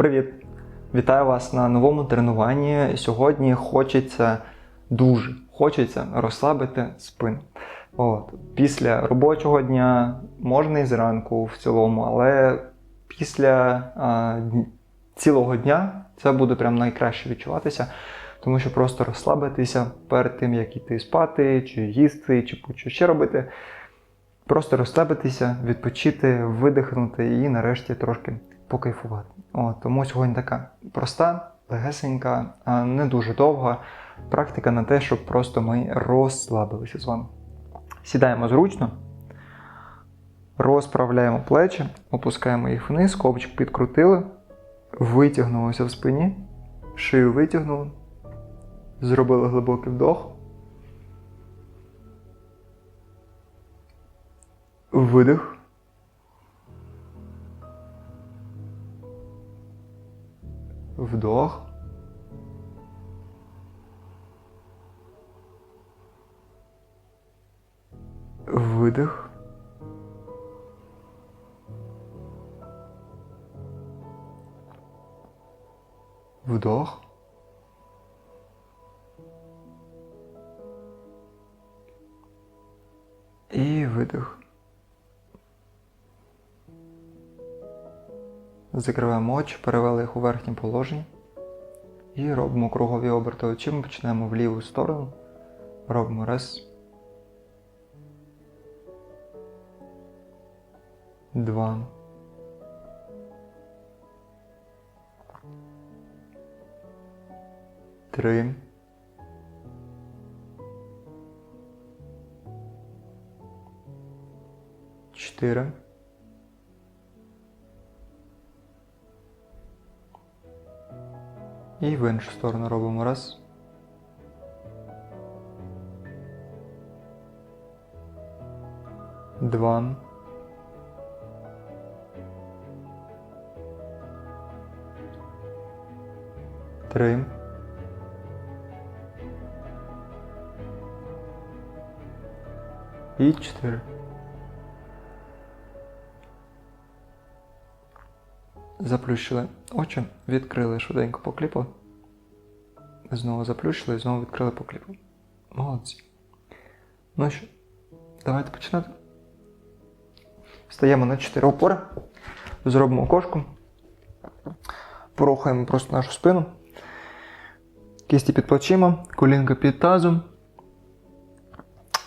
Привіт! Вітаю вас на новому тренуванні. Сьогодні хочеться дуже хочеться розслабити спину. От. Після робочого дня, можна і зранку в цілому, але після а, цілого дня це буде прям найкраще відчуватися, тому що просто розслабитися перед тим, як іти спати, чи їсти, чи будь-що ще робити. Просто розслабитися, відпочити, видихнути і нарешті трошки покайфувати. О, тому сьогодні така проста, легесенька, не дуже довга практика на те, щоб просто ми розслабилися з вами. Сідаємо зручно, розправляємо плечі, опускаємо їх вниз, ковчик підкрутили, витягнулися в спині, шию витягнули, зробили глибокий вдох. Видих. Вдох. Видих. Вдох. І видих. Закриваємо очі, перевели їх у верхнє положення. І робимо кругові оберти очима, починаємо в ліву сторону. Робимо раз. Два. Три. Чотири. І в іншу сторону робимо раз. Два. Три. І чотири. Заплющили очі, відкрили швиденько покліпали. Знову заплющили і знову відкрили покліпали. Молодці. Ну що, давайте починати. Стаємо на 4 опори. Зробимо кошку. Порухаємо просто нашу спину. Кісті під плечима, колінка під тазом.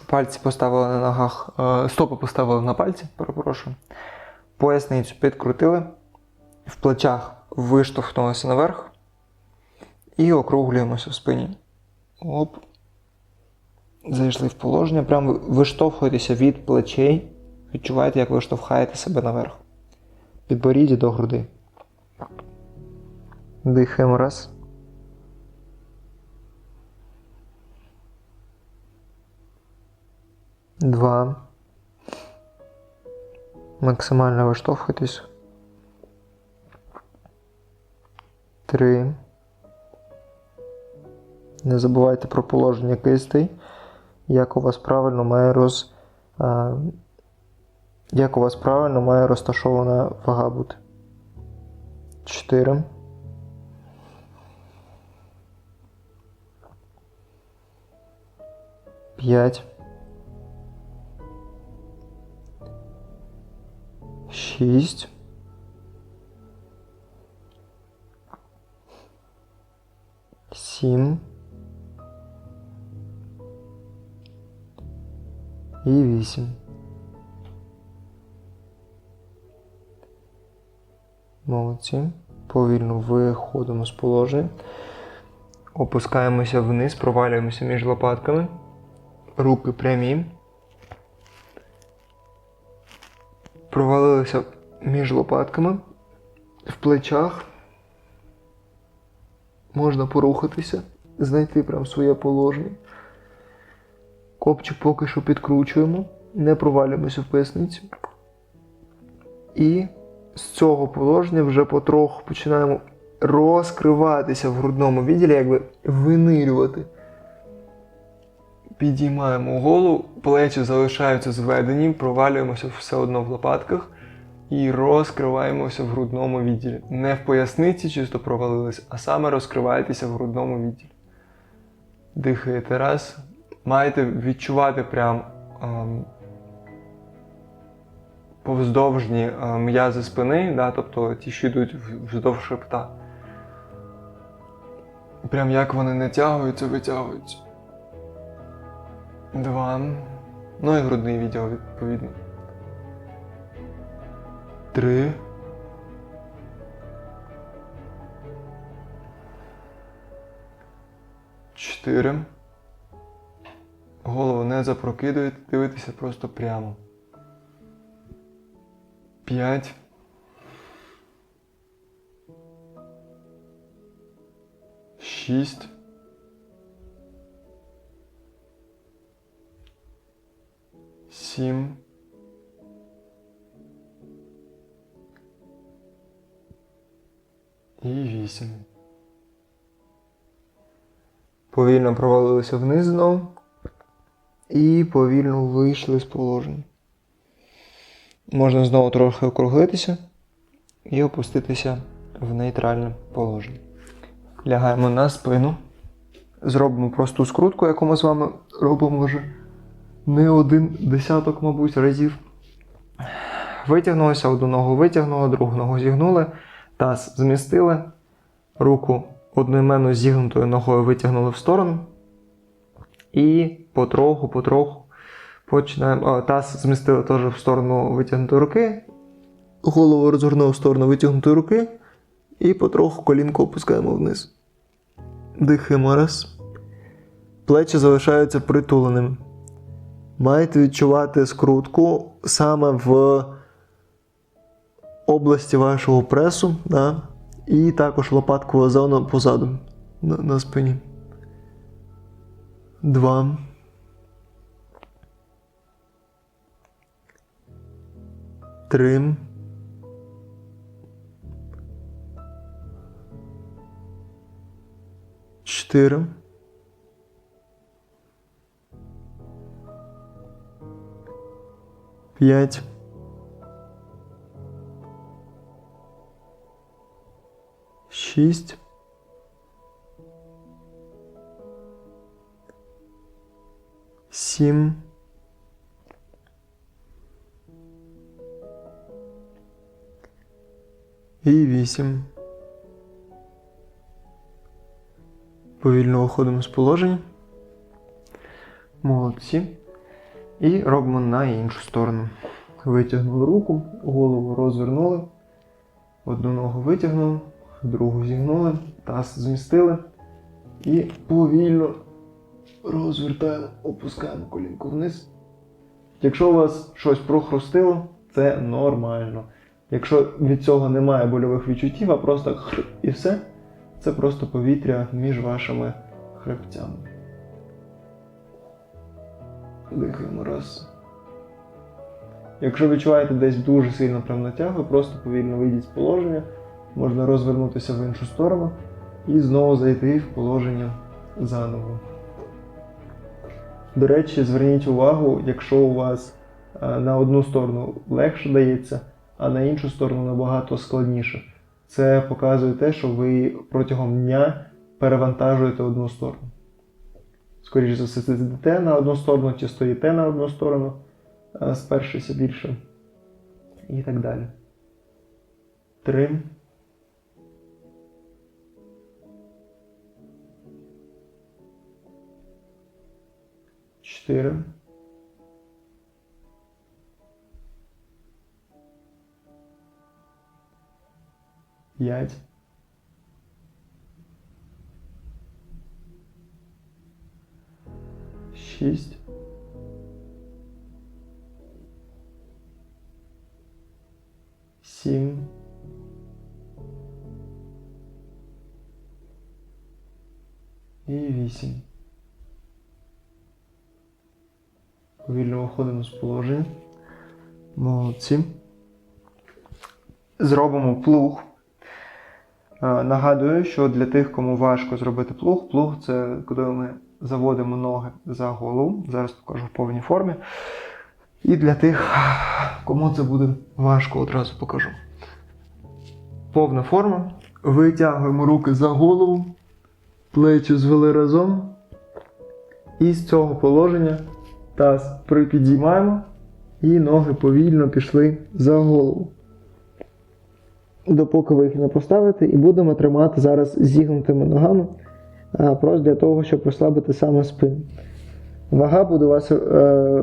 Пальці поставили на ногах, е, стопи поставили на пальці, перепрошую. Поясницю підкрутили. В плечах виштовхнулися наверх. І округлюємося в спині. Оп. Зайшли в положення. Прямо виштовхуєтеся від плечей. Відчуваєте, як ви штовхаєте себе наверх. Підборіддя до груди. Дихаємо раз. Два. Максимально виштовхуйтесь. Три. Не забувайте про положення кистей. Як у вас правильно має роз. Як у вас правильно має розташована вага бути. 4. П'ять. Шість. Сім. І вісім. Молодці. Повільно виходимо з положення. Опускаємося вниз, провалюємося між лопатками. Руки прямі. Провалилися між лопатками. В плечах. Можна порухатися, знайти прям своє положення. Копчик поки що підкручуємо, не провалюємося в поясницю. І з цього положення вже потроху починаємо розкриватися в грудному відділі, якби винирювати. Підіймаємо голову, плечі залишаються зведені, провалюємося все одно в лопатках. І розкриваємося в грудному відділі. Не в поясниці чисто провалились, а саме розкриваєтеся в грудному відділі. Дихаєте раз. Маєте відчувати прям ем, повздовжні е, м'язи спини, да, тобто ті, що йдуть вздовж хребта. Прям як вони натягуються, витягуються. Два. Ну і грудний відділ відповідно. Три. Чотири. Голову не запрокидуєте, дивитеся просто прямо. П'ять. Шість. Сім. І вісім. Повільно провалилися вниз знову. І повільно вийшли з положення. Можна знову трохи округлитися і опуститися в нейтральне положення. Лягаємо на спину. Зробимо просту скрутку, яку ми з вами робимо вже не один десяток, мабуть, разів. Витягнулися, одну ногу витягнули, другу ногу зігнули, таз змістили, руку одноіменно зігнутою ногою витягнули в сторону. І потроху, потроху починаємо. О, таз змістили теж в сторону витягнутої руки. Голову розгорнули в сторону витягнутої руки. І потроху колінку опускаємо вниз. Дихаємо раз. Плечі залишаються притуленими. Маєте відчувати скрутку саме в області вашого пресу, да? і також лопаткова зона позаду на, на спині. Два. Три. Чотири. П'ять. Шість. Сім. І вісім. Повільно виходимо з положення. Молодці. І робимо на іншу сторону. Витягнули руку, голову розвернули. Одну ногу витягнули, другу зігнули, таз змістили. І повільно розвертаємо, опускаємо колінку вниз. Якщо у вас щось прохрустило, це нормально. Якщо від цього немає больових відчуттів, а просто хр і все, це просто повітря між вашими хребцями. Дихаємо раз. Якщо відчуваєте десь дуже сильно прям натягу, просто повільно вийдіть з положення, можна розвернутися в іншу сторону і знову зайти в положення заново. До речі, зверніть увагу, якщо у вас е, на одну сторону легше дається, а на іншу сторону набагато складніше. Це показує те, що ви протягом дня перевантажуєте одну сторону. Скоріше за все, сидите на одну сторону чи стоїте на одну сторону, е, спершися більше. І так далі. Три. Чотири. П'ять. Шість. Сім. І вісім. Повільно виходимо з положення. Молодці. Зробимо плуг. Е, Нагадую, що для тих, кому важко зробити плуг, плуг це коли ми заводимо ноги за голову. Зараз покажу в повній формі. І для тих, кому це буде важко, одразу покажу. Повна форма. Витягуємо руки за голову, плечі звели разом. І з цього положення таз припідіймаємо і ноги повільно пішли за голову. Допоки ви їх не поставите, і будемо тримати зараз зігнутими ногами, просто для того, щоб розслабити саме спину. Вага буде у вас е,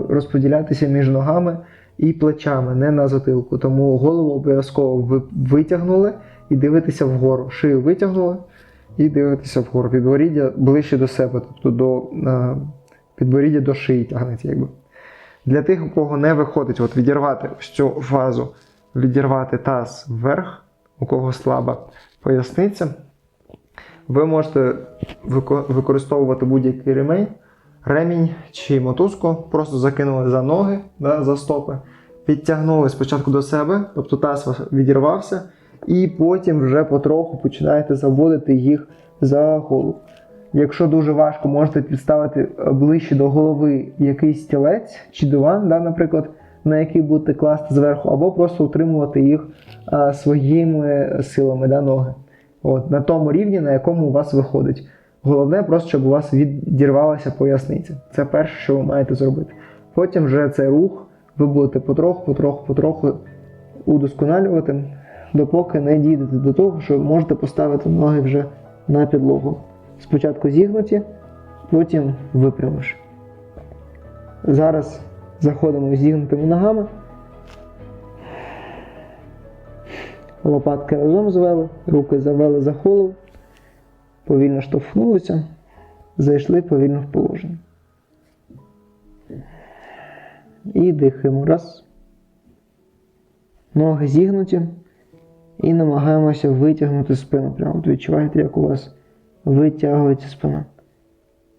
розподілятися між ногами і плечами, не на затилку. Тому голову обов'язково витягнули і дивитеся вгору. Шию витягнули і дивитеся вгору. Підборіддя ближче до себе, тобто до е, підборіддя до шиї тягнеться. Якби. Для тих, у кого не виходить от відірвати ось цю фазу, відірвати таз вверх, у кого слаба поясниця, ви можете використовувати будь-який ремень, ремінь чи мотузку, просто закинули за ноги, да, за стопи, підтягнули спочатку до себе, тобто таз відірвався, і потім вже потроху починаєте заводити їх за голову. Якщо дуже важко, можете підставити е, ближче до голови якийсь стілець чи диван, да, наприклад, на який будете класти зверху, або просто утримувати їх а, своїми силами да, ноги. От, на тому рівні, на якому у вас виходить. Головне просто, щоб у вас відірвалася поясниця. Це перше, що ви маєте зробити. Потім вже цей рух ви будете потроху, потроху, потроху удосконалювати, допоки не дійдете до того, що можете поставити ноги вже на підлогу. Спочатку зігнуті, потім випрямиш. Зараз заходимо зігнутими ногами. Лопатки разом звели, руки завели за голову, повільно штовхнулися, зайшли повільно в положення. І дихаємо. Раз. Ноги зігнуті. І намагаємося витягнути спину. Прямо відчуваєте, як у вас витягується спина.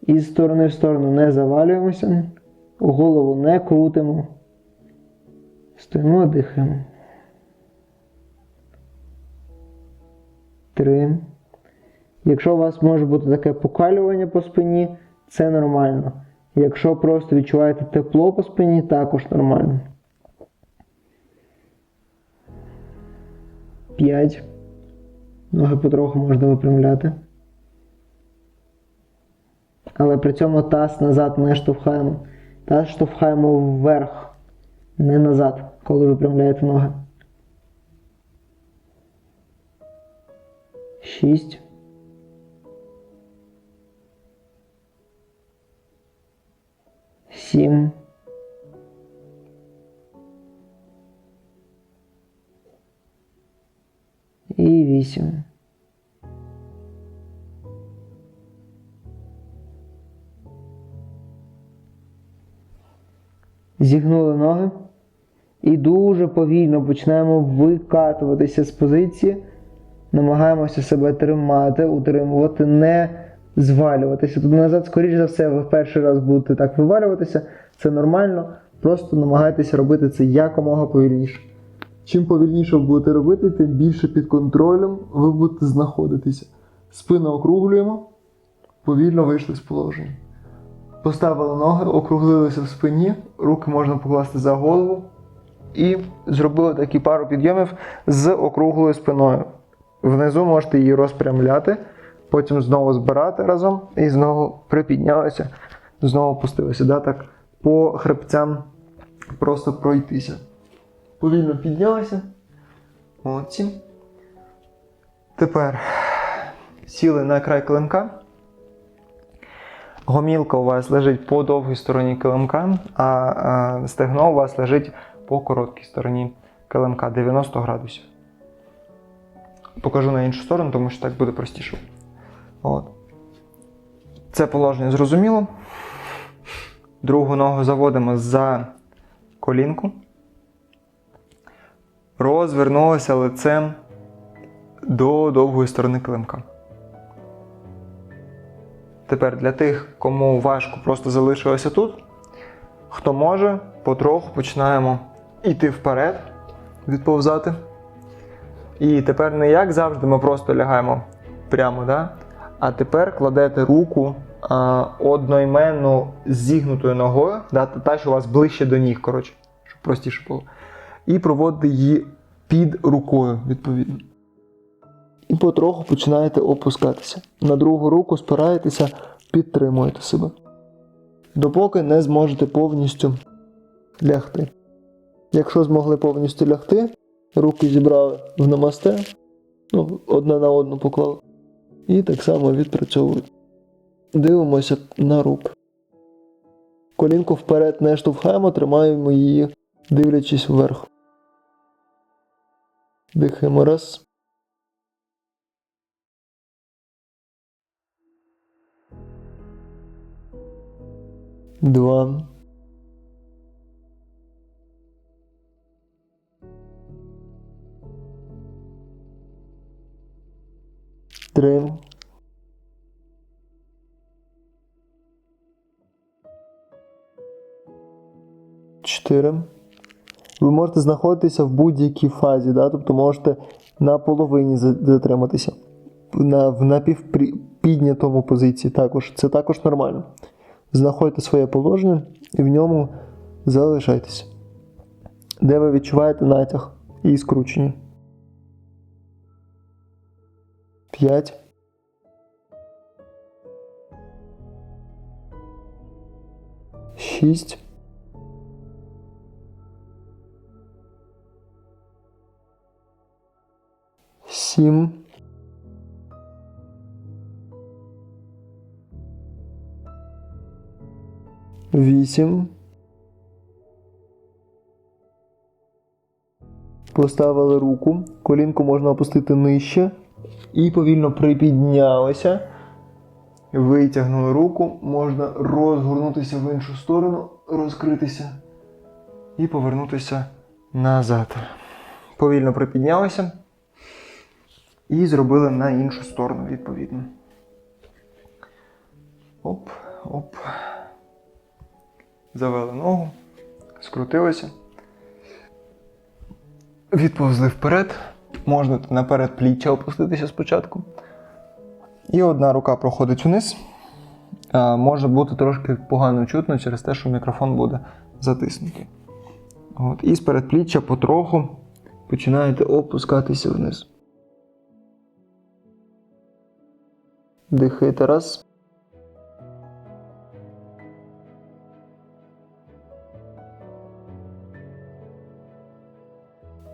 І з сторони в сторону не завалюємося, голову не крутимо. Стоїмо, дихаємо. Три. Якщо у вас може бути таке покалювання по спині, це нормально. Якщо просто відчуваєте тепло по спині, також нормально. П'ять. Ноги потроху можна випрямляти але при цьому таз назад не штовхаємо. Таз штовхаємо вверх, не назад, коли випрямляєте ноги. 6. 7. 8. Зігнули ноги і дуже повільно починаємо викатуватися з позиції. Намагаємося себе тримати, утримувати, не звалюватися. Тут назад, скоріш за все, ви в перший раз будете так вивалюватися. Це нормально. Просто намагайтеся робити це якомога повільніше. Чим повільніше ви будете робити, тим більше під контролем ви будете знаходитися. Спину округлюємо, повільно вийшли з положення. Поставили ноги, округлилися в спині, руки можна покласти за голову. І зробили такі пару підйомів з округлою спиною. Внизу можете її розпрямляти, потім знову збирати разом і знову припіднялися, знову опустилися. Да, так по хребцям просто пройтися. Повільно піднялися. Молодці. Тепер сіли на край килимка. Гомілка у вас лежить по довгій стороні килимка, а, стегно у вас лежить по короткій стороні килимка 90 градусів. Покажу на іншу сторону, тому що так буде простіше. От. Це положення зрозуміло. Другу ногу заводимо за колінку. Розвернулися лицем до довгої сторони килимка. Тепер для тих, кому важко просто залишилося тут, хто може, потроху починаємо йти вперед, відповзати. І тепер не як завжди ми просто лягаємо прямо, да? а тепер кладете руку а, одноіменну зігнутою ногою, да? та, що у вас ближче до ніг, коротше. щоб простіше було. І проводите її під рукою, відповідно. І потроху починаєте опускатися. На другу руку спираєтеся, підтримуєте себе. Допоки не зможете повністю лягти. Якщо змогли повністю лягти, руки зібрали в намасте, ну, одна на одну поклали. І так само відпрацьовують. Дивимося на руки. Колінку вперед не штовхаємо, тримаємо її, дивлячись вверх. Дихаємо раз. Два. Три. Чотири. Ви можете знаходитися в будь-якій фазі, да? тобто можете на половині затриматися, на, в напівпіднятому позиції також. Це також нормально. Знаходьте своє положення і в ньому залишайтеся. Де ви відчуваєте натяг і скручення. 5. Шість. Сім. Вісім. Поставили руку, колінку можна опустити нижче і повільно припіднялися. Витягнули руку, можна розгорнутися в іншу сторону, розкритися і повернутися назад. Повільно припіднялися і зробили на іншу сторону, відповідно. Оп, оп. Завели ногу, скрутилися. Відповзли вперед. Можна наперед пліччя опуститися спочатку. І одна рука проходить вниз. Може бути трошки погано чутно через те, що мікрофон буде затиснутий. От. І з передпліччя потроху починаєте опускатися вниз. Дихайте раз.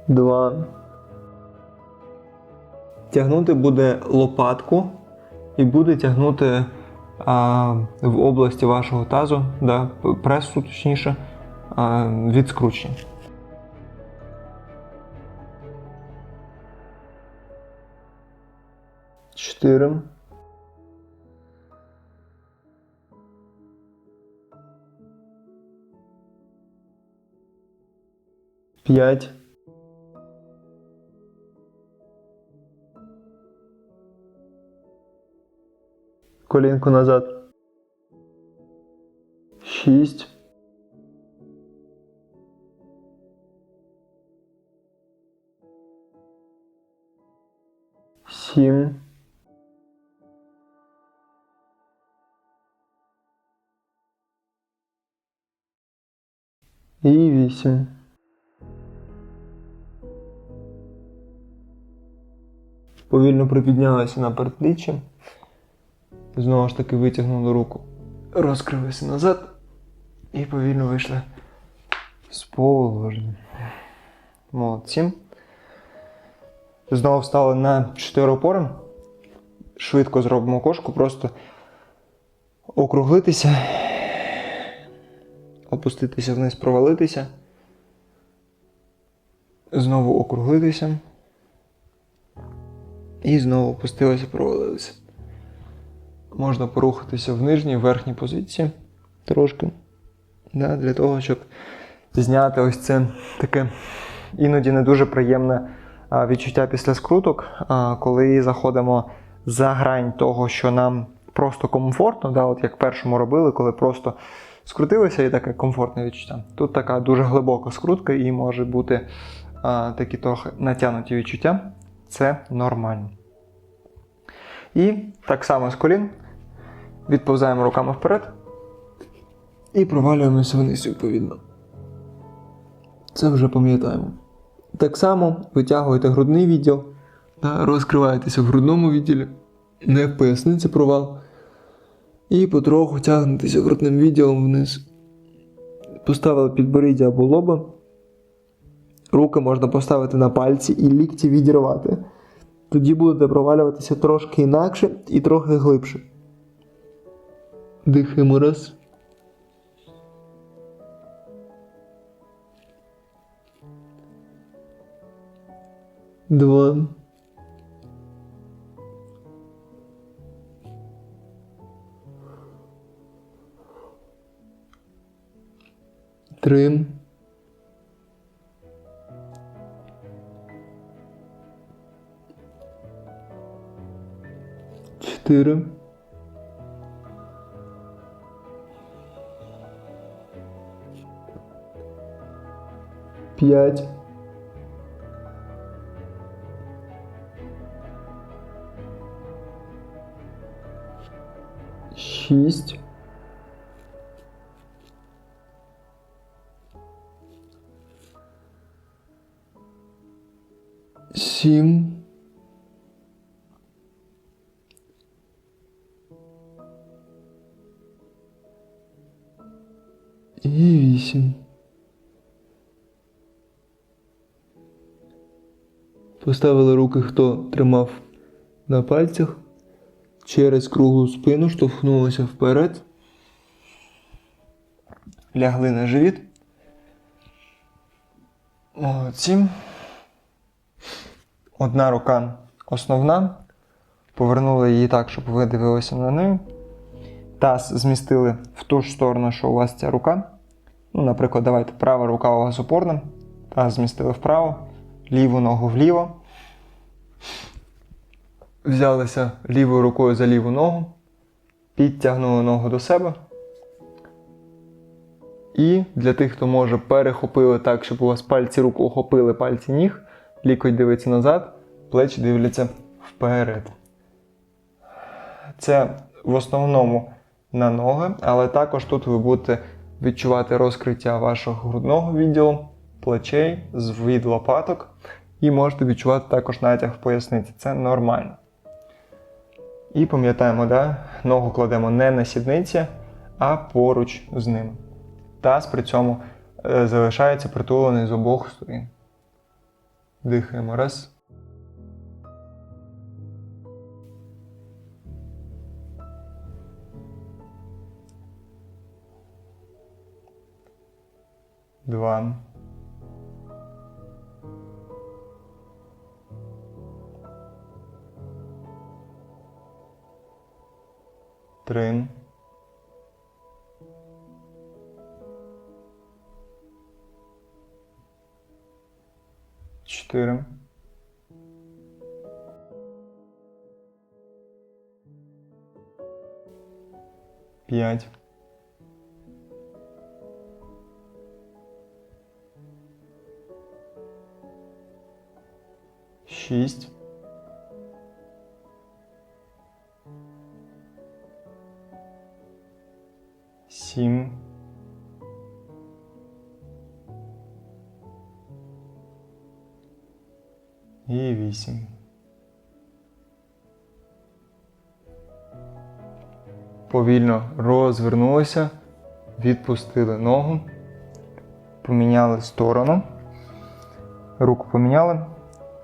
Два. Тягнути буде лопатку і буде тягнути а, в області вашого тазу, да, пресу, точніше, а, від скручення. Чотири. П'ять. Колінку назад. Шість. Сім. І вісім. Повільно припіднялися на передпліччя. Знову ж таки витягнули руку. Розкрилися назад і повільно вийшли з положення. Молодці. Знову встали на 4 опори. Швидко зробимо кошку, просто округлитися, опуститися вниз, провалитися. Знову округлитися. І знову опустилися, провалилися. Можна порухатися в нижній, верхній позиції трошки. Да, для того, щоб зняти ось це таке іноді не дуже приємне відчуття після скруток, коли заходимо за грань того, що нам просто комфортно, да, от як першому робили, коли просто скрутилися і таке комфортне відчуття. Тут така дуже глибока скрутка і може бути а, такі трохи натягнуті відчуття. Це нормально. І так само з колін відповзаємо руками вперед і провалюємося вниз відповідно. Це вже пам'ятаємо. Так само витягуєте грудний відділ розкриваєтеся в грудному відділі, не в поясниці провал. І потроху тягнетеся грудним відділом вниз. Поставили підборіддя або лоба. Руки можна поставити на пальці і лікті відірвати. Тоді будете провалюватися трошки інакше і трохи глибше. Дихаємо раз. Два. Три. Чотири. П'ять. Шість. Сім. Поставили руки, хто тримав на пальцях. Через круглу спину штовхнулися вперед. Лягли на живіт. Молодці. Одна рука основна. Повернули її так, щоб ви дивилися на неї. Таз змістили в ту ж сторону, що у вас ця рука. Ну, наприклад, давайте права рука у вас опорна. Таз змістили вправо, ліву ногу вліво. Взялися лівою рукою за ліву ногу, підтягнули ногу до себе. І для тих, хто може, перехопили так, щоб у вас пальці рук охопили пальці ніг, лікоть дивиться назад, плечі дивляться вперед. Це в основному на ноги, але також тут ви будете відчувати розкриття вашого грудного відділу, плечей, від лопаток, і можете відчувати також натяг в поясниці. Це нормально. І пам'ятаємо, да? ногу кладемо не на сідниці, а поруч з ними. Таз при цьому е, залишається притулений з обох сторін. Дихаємо раз. Два. Три. Чотири. П'ять. Шість. Сім. І вісім. Повільно розвернулися, відпустили ногу, поміняли сторону, руку поміняли,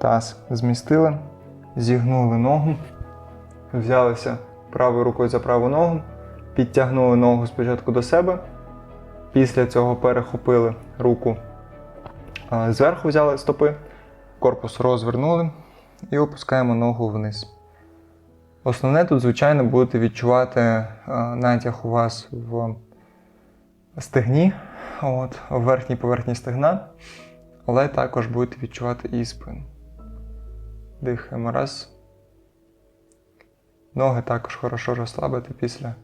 таз змістили, зігнули ногу, взялися правою рукою за праву ногу, підтягнули ногу спочатку до себе, після цього перехопили руку зверху, взяли стопи, корпус розвернули і опускаємо ногу вниз. Основне тут, звичайно, будете відчувати е, натяг у вас в стегні, от, в верхній поверхні стегна, але також будете відчувати і спину. Дихаємо раз. Ноги також хорошо розслабити після е,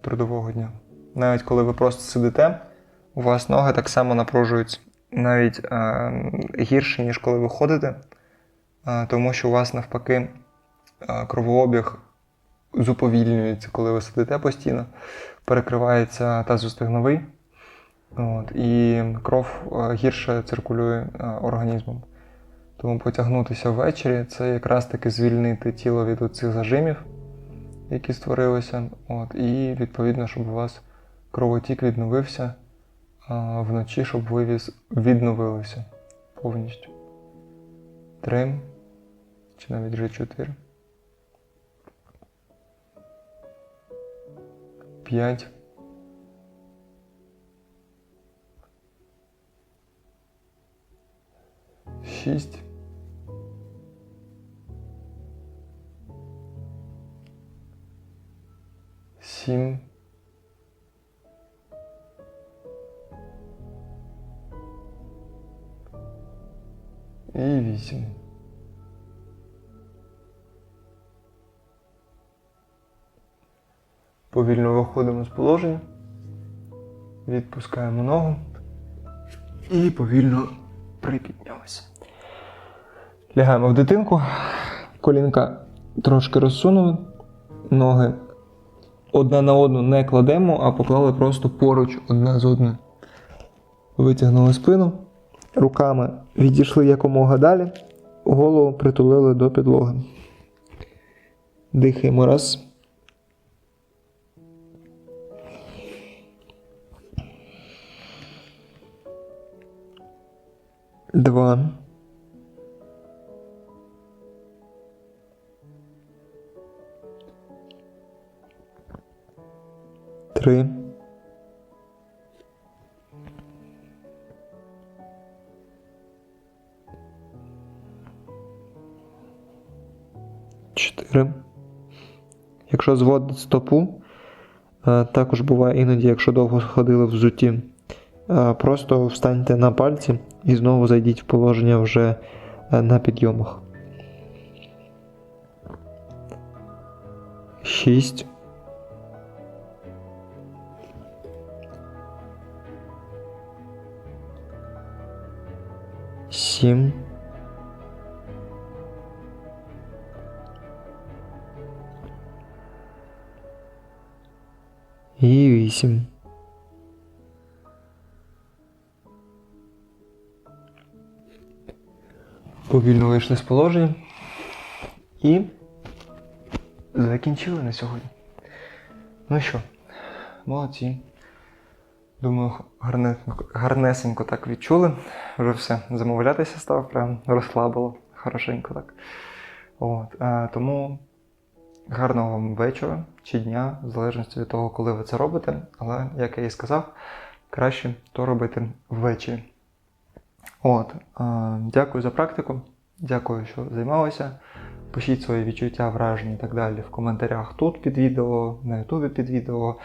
трудового дня. Навіть коли ви просто сидите, у вас ноги так само напружуються навіть е, гірше, ніж коли ви ходите, е, тому що у вас навпаки е, кровообіг зуповільнюється, коли ви сидите постійно, перекривається тазостегновий, От, і кров е, гірше циркулює е, організмом. Тому потягнутися ввечері це якраз таки звільнити тіло від цих зажимів, які створилися. От, і відповідно, щоб у вас кровотік відновився а вночі, щоб ви віз- відновилися повністю. Три чи навіть вже чотири. П'ять. Шість. Сім. І вісім. Повільно виходимо з положення. Відпускаємо ногу. І повільно припіднялися. Лягаємо в дитинку. Колінка трошки розсунули. Ноги одна на одну не кладемо, а поклали просто поруч одна з одною. Витягнули спину. Руками відійшли якомога далі. Голову притулили до підлоги. Дихаємо раз. Два. Три. Чотири. Якщо зводить стопу, е, також буває іноді, якщо довго ходили в взутті, е, просто встаньте на пальці і знову зайдіть в положення вже е, на підйомах. Шість. Сім. І вісім. Повільно вийшли з положення і закінчили на сьогодні. Ну що, молодці. Думаю, гарнесенько, гарнесенько так відчули. Вже все, замовлятися став, прям розслабило, хорошенько так. От, е, тому гарного вам вечора чи дня, в залежності від того, коли ви це робите. Але, як я і сказав, краще то робити ввечері. От, е, дякую за практику. Дякую, що займалися. Пишіть свої відчуття, враження і так далі в коментарях тут під відео, на Ютубі під відео,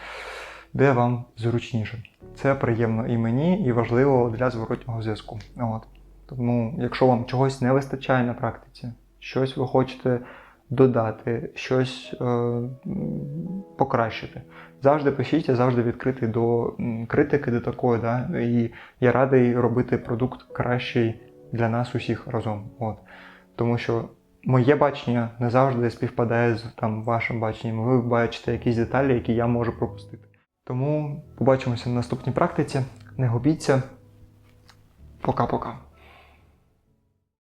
де вам зручніше. Це приємно і мені, і важливо для зворотнього зв'язку. От. Тому, якщо вам чогось не вистачає на практиці, щось ви хочете додати, щось е, покращити, завжди пишіть, я завжди відкритий до критики, до такої. Да? І я радий робити продукт кращий для нас усіх разом. От. Тому що моє бачення не завжди співпадає з там, вашим баченням. Ви бачите якісь деталі, які я можу пропустити. Тому побачимося на наступній практиці. Не губіться. Пока-пока.